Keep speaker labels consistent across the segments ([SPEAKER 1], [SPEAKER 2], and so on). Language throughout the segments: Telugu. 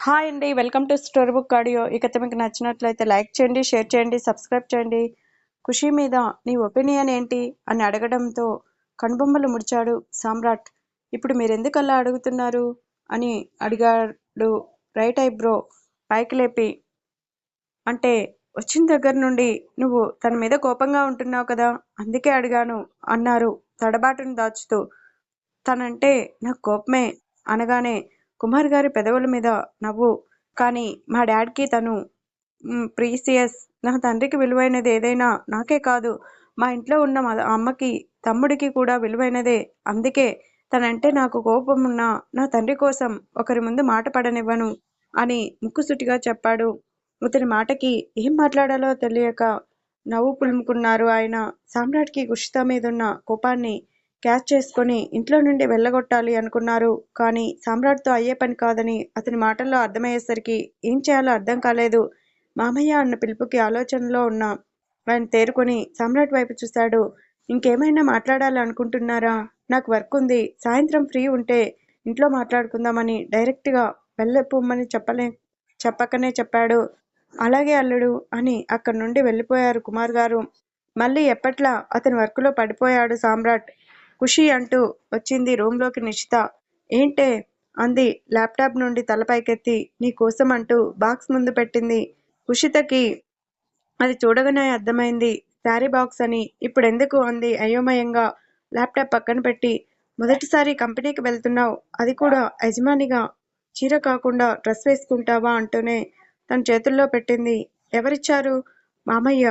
[SPEAKER 1] హాయ్ అండి welcome to story book audio. ఇక మీకు నచ్చినట్లయితే లైక్ చేయండి షేర్ చేయండి సబ్స్క్రైబ్ చేయండి. ఖుషి మీద నీ ఒపీనియన్ ఏంటి అని అడగడంతో కనుబొమ్మలు ముడిచాడు సామ్రాట్. ఇప్పుడు మీరెందుకు అలా అడుగుతున్నారు అని అడిగాడు. రైట్ ఐబ్రో పైకి లేపి అంటే వచ్చిన దగ్గర నుండి నువ్వు తన మీద కోపంగా ఉంటున్నావు కదా అందుకే అడిగాను అన్నారు తడబాటును దాచుతూ. తనంటే నాకు కోపమే అనగానే కుమార్ గారి పెదవుల మీద నవ్వు. కానీ మా డాడ్కి తను ప్రీసియస్. నా తండ్రికి విలువైనది ఏదైనా నాకే కాదు. మా ఇంట్లో ఉన్న మా అమ్మకి తమ్ముడికి కూడా విలువైనదే. అందుకే తనంటే నాకు కోపం ఉన్నా నా తండ్రి కోసం ఒకరి ముందు మాట పడనివ్వను అని ముక్కుసుటిగా చెప్పాడు. అతని మాటకి ఏం మాట్లాడాలో తెలియక నవ్వు పులుముకున్నారు ఆయన. సామ్రాట్కి కుషిత మీదున్న కోపాన్ని క్యాచ్ చేసుకొని ఇంట్లో నుండి వెళ్ళగొట్టాలి అనుకున్నారు. కానీ సామ్రాట్తో అయ్యే పని కాదని అతని మాటల్లో అర్థమయ్యేసరికి ఏం చేయాలో అర్థం కాలేదు. మామయ్య అన్న పిలుపుకి ఆలోచనలో ఉన్న ఆయన తేరుకొని సామ్రాట్ వైపు చూశాడు. ఇంకేమైనా మాట్లాడాలి అనుకుంటున్నారా? నాకు వర్క్ ఉంది. సాయంత్రం ఫ్రీ ఉంటే ఇంట్లో మాట్లాడుకుందామని డైరెక్ట్గా వెళ్ళిపోమ్మని చెప్పలే చెప్పకనే చెప్పాడు. అలాగే అల్లుడు అని అక్కడి నుండి వెళ్ళిపోయారు కుమార్ గారు. మళ్ళీ ఎప్పట్లా అతని వర్క్లో పడిపోయాడు సామ్రాట్. ఖుషి అంటూ వచ్చింది రూమ్లోకి నిషిత. ఏంటే అంది ల్యాప్టాప్ నుండి తలపైకెత్తి నీ కోసం అంటూ బాక్స్ ముందు పెట్టింది. కుషితకి అది చూడగానే అర్థమైంది. శారీ బాక్స్ అని. ఇప్పుడెందుకు అంది అయోమయంగా. ల్యాప్టాప్ పక్కన పెట్టి. మొదటిసారి కంపెనీకి వెళ్తున్నావు. అది కూడా యజమానిగా. చీర కాకుండా డ్రెస్ వేసుకుంటావా అంటూనే తన చేతుల్లో పెట్టింది. ఎవరిచ్చారు? మామయ్య.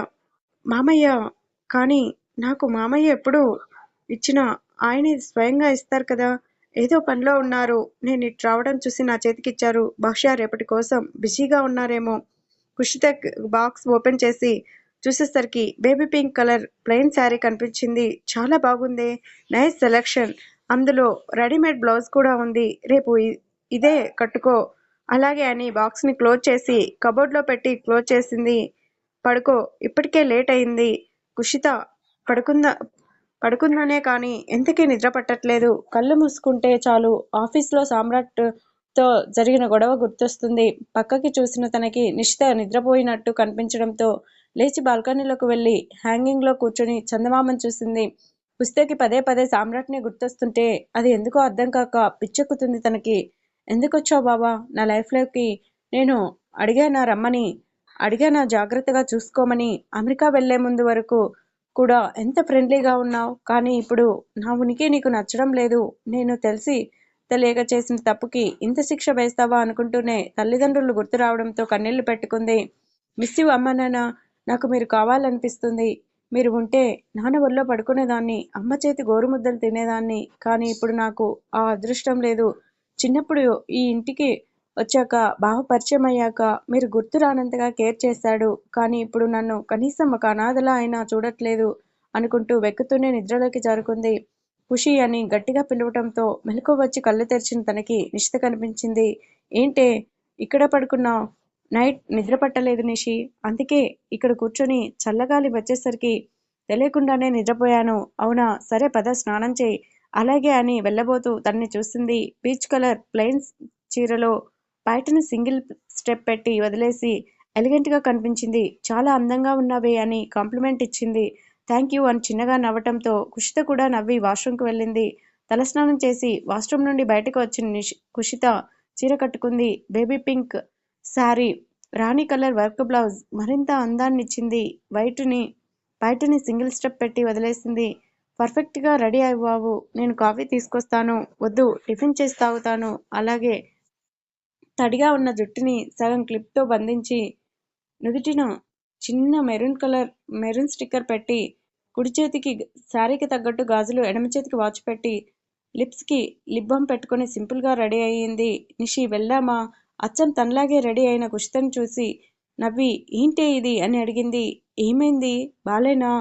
[SPEAKER 1] మామయ్య. కానీ నాకు మామయ్య ఎప్పుడు ఇచ్చిన ఆయనే స్వయంగా ఇస్తారు కదా. ఏదో పనిలో ఉన్నారు. నేను ఇటు రావడం చూసి నా చేతికిచ్చారు. బహుశా రేపటి కోసం బిజీగా ఉన్నారేమో. కుషిత బాక్స్ ఓపెన్ చేసి చూసేసరికి baby pink colour plain sari కనిపించింది. చాలా బాగుంది. Nice selection. అందులో రెడీమేడ్ బ్లౌజ్ కూడా ఉంది. రేపు ఇదే కట్టుకో. అలాగే అని బాక్స్ని క్లోజ్ చేసి కబోర్డ్లో పెట్టి క్లోజ్ చేసింది. పడుకో. ఇప్పటికే లేట్ అయింది. కుషిత పడుకుందా పడుకున్నానే కానీ ఎంతకీ నిద్ర పట్టట్లేదు. కళ్ళు మూసుకుంటే చాలు. ఆఫీస్లో సామ్రాట్తో జరిగిన గొడవ గుర్తొస్తుంది. పక్కకి చూసిన తనకి నిషిత నిద్రపోయినట్టు కనిపించడంతో లేచి బాల్కనీలోకి వెళ్ళి హ్యాంగింగ్లో కూర్చొని చందమామను చూసింది. పుస్తకి పదే పదే సామ్రాట్ని గుర్తొస్తుంటే అది ఎందుకో అర్థం కాక పిచ్చెక్కుతుంది తనకి. ఎందుకొచ్చావు బాబా నా లైఫ్లోకి నేను అడిగానా రమ్మని? అడిగానా జాగ్రత్తగా చూసుకోమని? అమెరికా వెళ్ళే ముందు వరకు కూడా ఎంత ఫ్రెండ్లీగా ఉన్నావు? కానీ ఇప్పుడు నా ఉనికి నీకు నచ్చడం లేదు. నేను తెలిసి తెలియక చేసిన తప్పుకి ఇంత శిక్ష వేస్తావా అనుకుంటూనే తల్లిదండ్రులు గుర్తు రావడంతో కన్నీళ్ళు పెట్టుకుంది. మిస్ యూ అమ్మ నాన్న. నాకు మీరు కావాలనిపిస్తుంది. మీరు ఉంటే నాన్న ఒళ్ళో పడుకునేదాన్ని అమ్మ చేతి గోరుముద్దలు తినేదాన్ని. కానీ ఇప్పుడు నాకు ఆ అదృష్టం లేదు. చిన్నప్పుడు ఈ ఇంటికి వచ్చాక బావ పరిచయం అయ్యాక మీరు గుర్తు రానంతగా కేర్ చేశాడు. కానీ ఇప్పుడు నన్ను కనీసం ఒక అనాథలా అయినా చూడట్లేదు అనుకుంటూ వెక్కుతూనే నిద్రలోకి జారుకుంది. ఖుషి అని గట్టిగా పిలవటంతో మెలకు వచ్చి కళ్ళు తెరిచిన తనకి నిషిత కనిపించింది. ఏంటే ఇక్కడ పడుకున్నావు? నైట్ నిద్ర పట్టలేదు నిషి. అందుకే ఇక్కడ కూర్చొని చల్లగాలి వచ్చేసరికి తెలియకుండానే నిద్రపోయాను. అవునా? సరే పద స్నానం చేయి. అలాగే అని వెళ్ళబోతూ తన్ని చూసింది. పీచ్ కలర్ ప్లెయిన్స్ చీరలో బయటను సింగిల్ స్టెప్ పెట్టి వదిలేసి ఎలిగెంట్గా కనిపించింది. చాలా అందంగా ఉన్నావే అని కాంప్లిమెంట్ ఇచ్చింది. థ్యాంక్ యూ అని చిన్నగా నవ్వటంతో కుషిత కూడా నవ్వి వాష్రూమ్కి వెళ్ళింది. తలస్నానం చేసి వాష్రూమ్ నుండి బయటకు వచ్చిన కుషిత చీర కట్టుకుంది. Baby pink sari rani colour work blouse మరింత అందాన్ని ఇచ్చింది. వైట్ని బయటని సింగిల్ స్టెప్ పెట్టి వదిలేసింది. పర్ఫెక్ట్గా రెడీ అవ్వావు నేను కాఫీ తీసుకొస్తాను. వద్దు టిఫిన్ చేసి తాగుతాను. అలాగే తడిగా ఉన్న జుట్టుని సగం క్లిప్తో బంధించి నుదుటిన చిన్న మెరూన్ కలర్ మెరూన్ స్టిక్కర్ పెట్టి కుడి చేతికి శారీకి తగ్గట్టు గాజులు ఎడమ చేతికి వాచ్ పెట్టి లిప్స్కి లిప్ బామ్ పెట్టుకుని సింపుల్గా రెడీ అయ్యింది. నిషి వెళ్ళామా అచ్చం తనలాగే రెడీ అయిన కుషితను చూసి నవ్వి ఏంటే ఇది? అని అడిగింది. ఏమైంది? బాలేనా?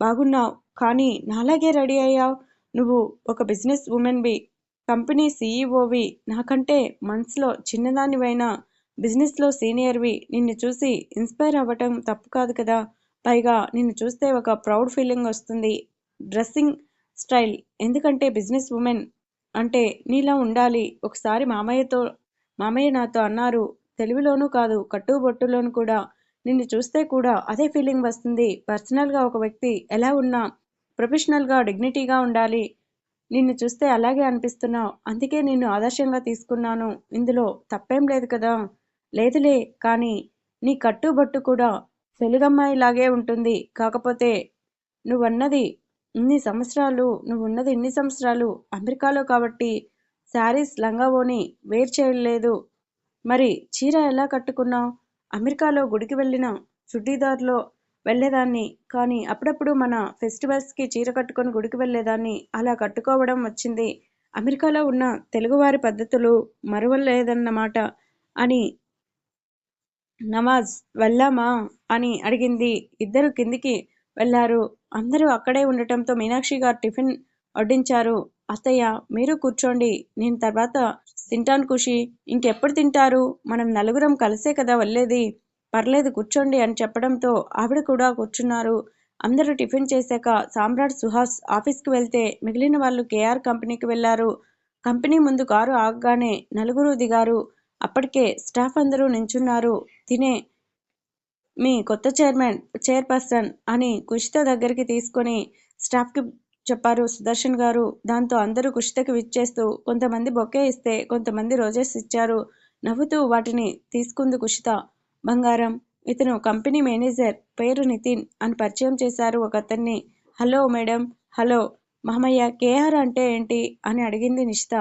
[SPEAKER 1] బాగున్నావు? కానీ నాలాగే రెడీ అయ్యావు? నువ్వు ఒక బిజినెస్ ఉమెన్వి కంపెనీ సీఈఓవి. నాకంటే మనసులో చిన్నదానివైనా బిజినెస్లో సీనియర్వి నిన్ను చూసి ఇన్స్పైర్ అవ్వటం తప్పు కాదు కదా. పైగా నిన్ను చూస్తే ఒక ప్రౌడ్ ఫీలింగ్ వస్తుంది. డ్రెస్సింగ్ స్టైల్ ఎందుకంటే బిజినెస్ ఉమెన్ అంటే నీలా ఉండాలి. ఒకసారి మామయ్యతో మామయ్య నాతో అన్నారు తెలివిలోనూ కాదు కట్టుబొట్టులోనూ కూడా. నిన్ను చూస్తే కూడా అదే ఫీలింగ్ వస్తుంది. పర్సనల్గా ఒక వ్యక్తి ఎలా ఉన్నా ప్రొఫెషనల్గా డిగ్నిటీగా ఉండాలి. నిన్ను చూస్తే అలాగే అనిపిస్తున్నావు. అందుకే నిన్ను ఆదర్శంగా తీసుకున్నాను. ఇందులో తప్పేం లేదు కదా? లేదులే కానీ నీ కట్టుబట్టు కూడా తెలుగమ్మాయిలాగే ఉంటుంది. కాకపోతే నువ్వన్నది ఇన్ని సంవత్సరాలు నువ్వున్నది ఇన్ని సంవత్సరాలు అమెరికాలో కాబట్టి శారీస్ లంగావోని వేర్ చేయలేదు. మరి చీర ఎలా కట్టుకున్నావు? అమెరికాలో గుడికి వెళ్ళిన చుడ్డీదార్లో వెళ్ళేదాన్ని. కానీ అప్పుడప్పుడు మన ఫెస్టివల్స్కి చీర కట్టుకొని గుడికి వెళ్ళేదాన్ని. అలా కట్టుకోవడం వచ్చింది. అమెరికాలో ఉన్న తెలుగువారి పద్ధతులు మరవలేదన్నమాట అని నవాజ్ వెళ్ళామా అని అడిగింది. ఇద్దరు కిందికి వెళ్ళారు. అందరూ అక్కడే ఉండటంతో మీనాక్షి గారు టిఫిన్ వడ్డించారు. అత్తయ్య మీరు కూర్చోండి. నేను తర్వాత తింటాను ఖుషి. ఇంకెప్పుడు తింటారు? మనం నలుగురం కలిసే కదా వెళ్ళేది? పర్లేదు కూర్చోండి అని చెప్పడంతో ఆవిడ కూడా కూర్చున్నారు. అందరూ టిఫిన్ చేశాక సామ్రాట్ సుహాస్ ఆఫీస్కి వెళ్తే మిగిలిన వాళ్ళు కేఆర్ కంపెనీకి వెళ్ళారు. కంపెనీ ముందు కారు ఆగగానే నలుగురు దిగారు. అప్పటికే స్టాఫ్ అందరూ నించున్నారు. తినే మీ కొత్త చైర్మన్ చైర్పర్సన్ అని కుషిత దగ్గరికి తీసుకొని స్టాఫ్కి చెప్పారు సుదర్శన్ గారు. దాంతో అందరూ కుషితకి విచ్చేస్తూ కొంతమంది బొకే ఇస్తే కొంతమంది రోజెస్ ఇచ్చారు. నవ్వుతూ వాటిని తీసుకుంది కుషిత. బంగారం. ఇతను కంపెనీ మేనేజర్ పేరు నితిన్ అని పరిచయం చేశారు ఒక అతన్ని. Hello madam. హలో. మామయ్య కేఆర్ అంటే ఏంటి? అని అడిగింది నిషిత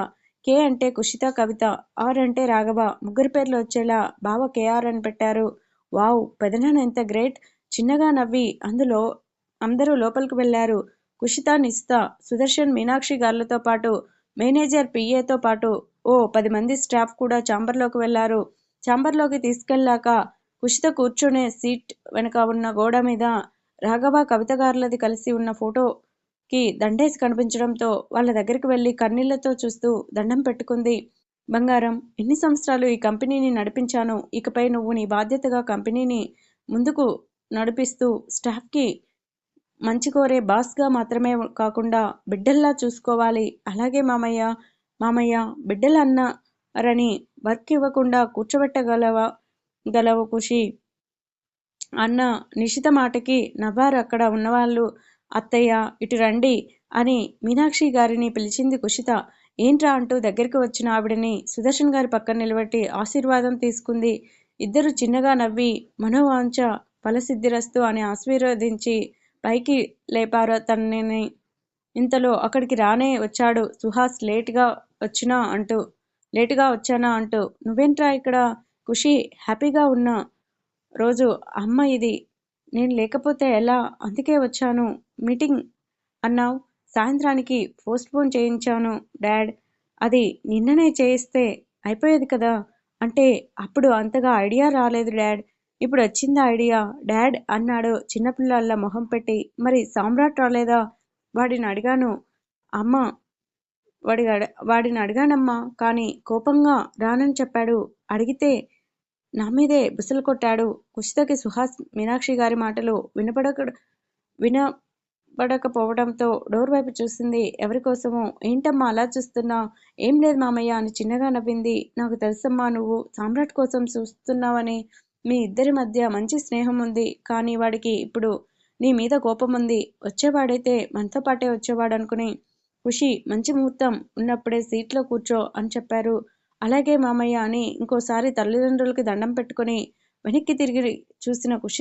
[SPEAKER 1] కే అంటే కుషిత కవిత. ఆర్ అంటే రాఘవ. ముగ్గురు పేర్లు వచ్చేలా బావ కేఆర్ అని పెట్టారు. వావ్ పెదనాన్న ఎంత గ్రేట్. చిన్నగా నవ్వి అందులో అందరూ లోపలికి వెళ్ళారు. కుషిత నిస్త సుదర్శన్ మీనాక్షి గారులతో పాటు మేనేజర్ పిఏతో పాటు ఓ పది మంది స్టాఫ్ కూడా చాంబర్లోకి వెళ్ళారు ఛాంబర్లోకి తీసుకెళ్ళాక కుషిత కూర్చునే సీట్ వెనక ఉన్న గోడ మీద రాఘవ కవిత గారులది కలిసి ఉన్న ఫోటోకి దండేసి కనిపించడంతో వాళ్ళ దగ్గరికి వెళ్ళి కన్నీళ్ళతో చూస్తూ దండం పెట్టుకుంది. బంగారం ఎన్ని సంవత్సరాలు ఈ కంపెనీని నడిపించాను ఇకపై నువ్వు నీ బాధ్యతగా కంపెనీని ముందుకు నడిపిస్తూ స్టాఫ్కి మంచి కోరే బాస్గా మాత్రమే కాకుండా బిడ్డల్లా చూసుకోవాలి. అలాగే మామయ్య మామయ్య బిడ్డలన్న రని వర్క్ ఇవ్వకుండా కూర్చోబెట్టగలవా? గలవు కుషి అన్న నిశిత మాటకి నవ్వారు అక్కడ ఉన్నవాళ్ళు అత్తయ్య ఇటు రండి అని మీనాక్షి గారిని పిలిచింది కుషిత ఏంట్రా అంటూ దగ్గరికి వచ్చిన ఆవిడని సుదర్శన్ గారి పక్కన నిలబెట్టి ఆశీర్వాదం తీసుకుంది. ఇద్దరు చిన్నగా నవ్వి మనోవాంఛ ఫలసిద్ధిరస్తు అని ఆశీర్వదించి పైకి లేపారు. తనని ఇంతలో అక్కడికి రానే వచ్చాడు. సుహాస్ లేట్గా వచ్చినా అంటూ లేటుగా వచ్చానా అంటూ నువ్వేంట్రా ఇక్కడ? ఖుషి హ్యాపీగా ఉన్న రోజు. అమ్మ ఇది. నేను లేకపోతే ఎలా? అందుకే వచ్చాను. మీటింగ్ అన్నావు. సాయంత్రానికి పోస్ట్పోన్ చేయించాను డాడ్. అది నిన్ననే చేయిస్తే అయిపోయేది కదా? అంటే అప్పుడు అంతగా ఐడియా రాలేదు డాడ్. ఇప్పుడు వచ్చిందా ఐడియా? డాడ్ అన్నాడు చిన్నపిల్లల్లా మొహం పెట్టి. మరి సామ్రాట్ రాలేదా? వాడిని అడిగాను. అమ్మ వాడి వాడిని అడిగానమ్మా కానీ కోపంగా రానని చెప్పాడు. అడిగితే నా మీదే బుసలు కొట్టాడు. కుషితకి సుహాస్ మీనాక్షి గారి మాటలు వినపడక వినపడకపోవడంతో డోర్ వైపు చూసింది ఎవరికోసమో ఏంటమ్మా అలా చూస్తున్నా? ఏం లేదు మామయ్య అని చిన్నగా నవ్వింది. నాకు తెలుసమ్మా నువ్వు సామ్రాట్ కోసం చూస్తున్నావని. మీ ఇద్దరి మధ్య మంచి స్నేహం ఉంది కానీ వాడికి ఇప్పుడు నీ మీద కోపం ఉంది. వచ్చేవాడైతే మనతో పాటే వచ్చేవాడు అనుకుని ఖుషి మంచి ముహూర్తం ఉన్నప్పుడే సీట్లో కూర్చో అని చెప్పారు. అలాగే మామయ్య అని ఇంకోసారి తల్లిదండ్రులకి దండం పెట్టుకుని వెనక్కి తిరిగి చూసిన ఖుషి